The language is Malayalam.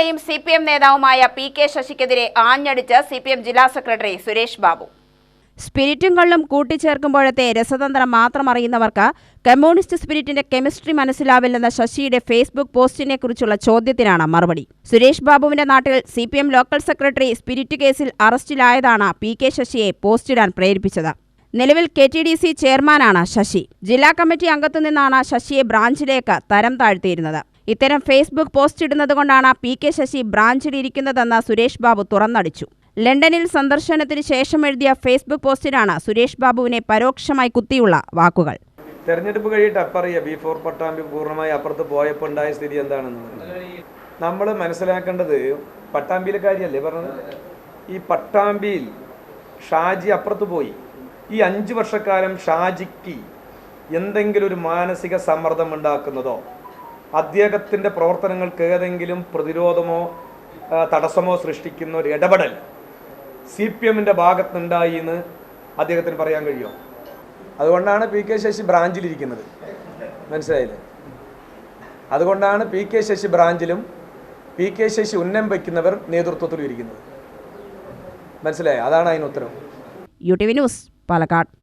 എയും സി പി എം നേതാവുമായ പി കെ ശശിക്കെതിരെ ആഞ്ഞടിച്ച് സി പി എം ജില്ലാ സെക്രട്ടറി സുരേഷ് ബാബു. സ്പിരിറ്റും കള്ളും കൂട്ടിച്ചേർക്കുമ്പോഴത്തെ രസതന്ത്രം മാത്രം അറിയുന്നവർക്ക് കമ്മ്യൂണിസ്റ്റ് സ്പിരിറ്റിന്റെ കെമിസ്ട്രി മനസ്സിലാവില്ലെന്ന ശശിയുടെ ഫേസ്ബുക്ക് പോസ്റ്റിനെ കുറിച്ചുള്ള ചോദ്യത്തിനാണ് മറുപടി. സുരേഷ് ബാബുവിന്റെ നാട്ടിൽ C P M local secretary spirit കേസിൽ അറസ്റ്റിലായതാണ് പി കെ ശശിയെ പോസ്റ്റിടാൻ പ്രേരിപ്പിച്ചത്. നിലവിൽ കെ ടി ഡി സി ചെയർമാനാണ് ശശി. ജില്ലാ കമ്മിറ്റി അംഗത്തു നിന്നാണ് ശശിയെ ബ്രാഞ്ചിലേക്ക് തരം താഴ്ത്തിയിരുന്നത്. ഇത്തരം ഫേസ്ബുക്ക് പോസ്റ്റ് ഇടുന്നതുകൊണ്ടാണ് പി കെ ശശി ബ്രാഞ്ചിലിരിക്കുന്നതെന്ന് സുരേഷ് ബാബു തുറന്നടിച്ചു. ലണ്ടനിൽ സന്ദർശനത്തിന് ശേഷം എഴുതിയ ഫേസ്ബുക്ക് പോസ്റ്റിലാണ് സുരേഷ് ബാബുവിനെ പരോക്ഷമായി കുത്തിയുള്ള വാക്കുകൾ. തെരഞ്ഞെടുപ്പ് കഴിയിട്ട് അപ്പറിയാം ബി ഫോർ പട്ടാമ്പി പൂർണമായി അപ്പുറത്ത് പോയപ്പോൾ ഉണ്ടായ സ്ഥിതി എന്താണെന്ന്? നമ്മൾ മനസ്സിലാക്കേണ്ടത് പട്ടാമ്പിയിലെ കാര്യമല്ലേ പറഞ്ഞത്? ഈ പട്ടാമ്പിയിൽ ഷാജി അപ്പുറത്ത് പോയി. ഈ അഞ്ച് വർഷക്കാലം ഷാജിക്ക് എന്തെങ്കിലും ഒരു മാനസിക സമ്മർദ്ദം ഉണ്ടാക്കുന്നതോ അദ്ദേഹത്തിന്റെ പ്രവർത്തനങ്ങൾക്ക് ഏതെങ്കിലും പ്രതിരോധമോ തടസ്സമോ സൃഷ്ടിക്കുന്ന ഒരു ഇടപെടൽ സി പി എമ്മിന്റെ ഭാഗത്തുനിന്നുണ്ടായി എന്ന് അദ്ദേഹത്തിന് പറയാൻ കഴിയുമോ അതുകൊണ്ടാണ് പി കെ ശശി ബ്രാഞ്ചിലിരിക്കുന്നത്. മനസ്സിലായില്ലേ? അതുകൊണ്ടാണ് പി കെ ശശി ബ്രാഞ്ചിലും പി കെ ശശി ഉന്നം വയ്ക്കുന്നവർ നേതൃത്വത്തിലും ഇരിക്കുന്നത്. മനസ്സിലായോ? അതാണ് അതിന് ഉത്തരം. U T V news Palakkad.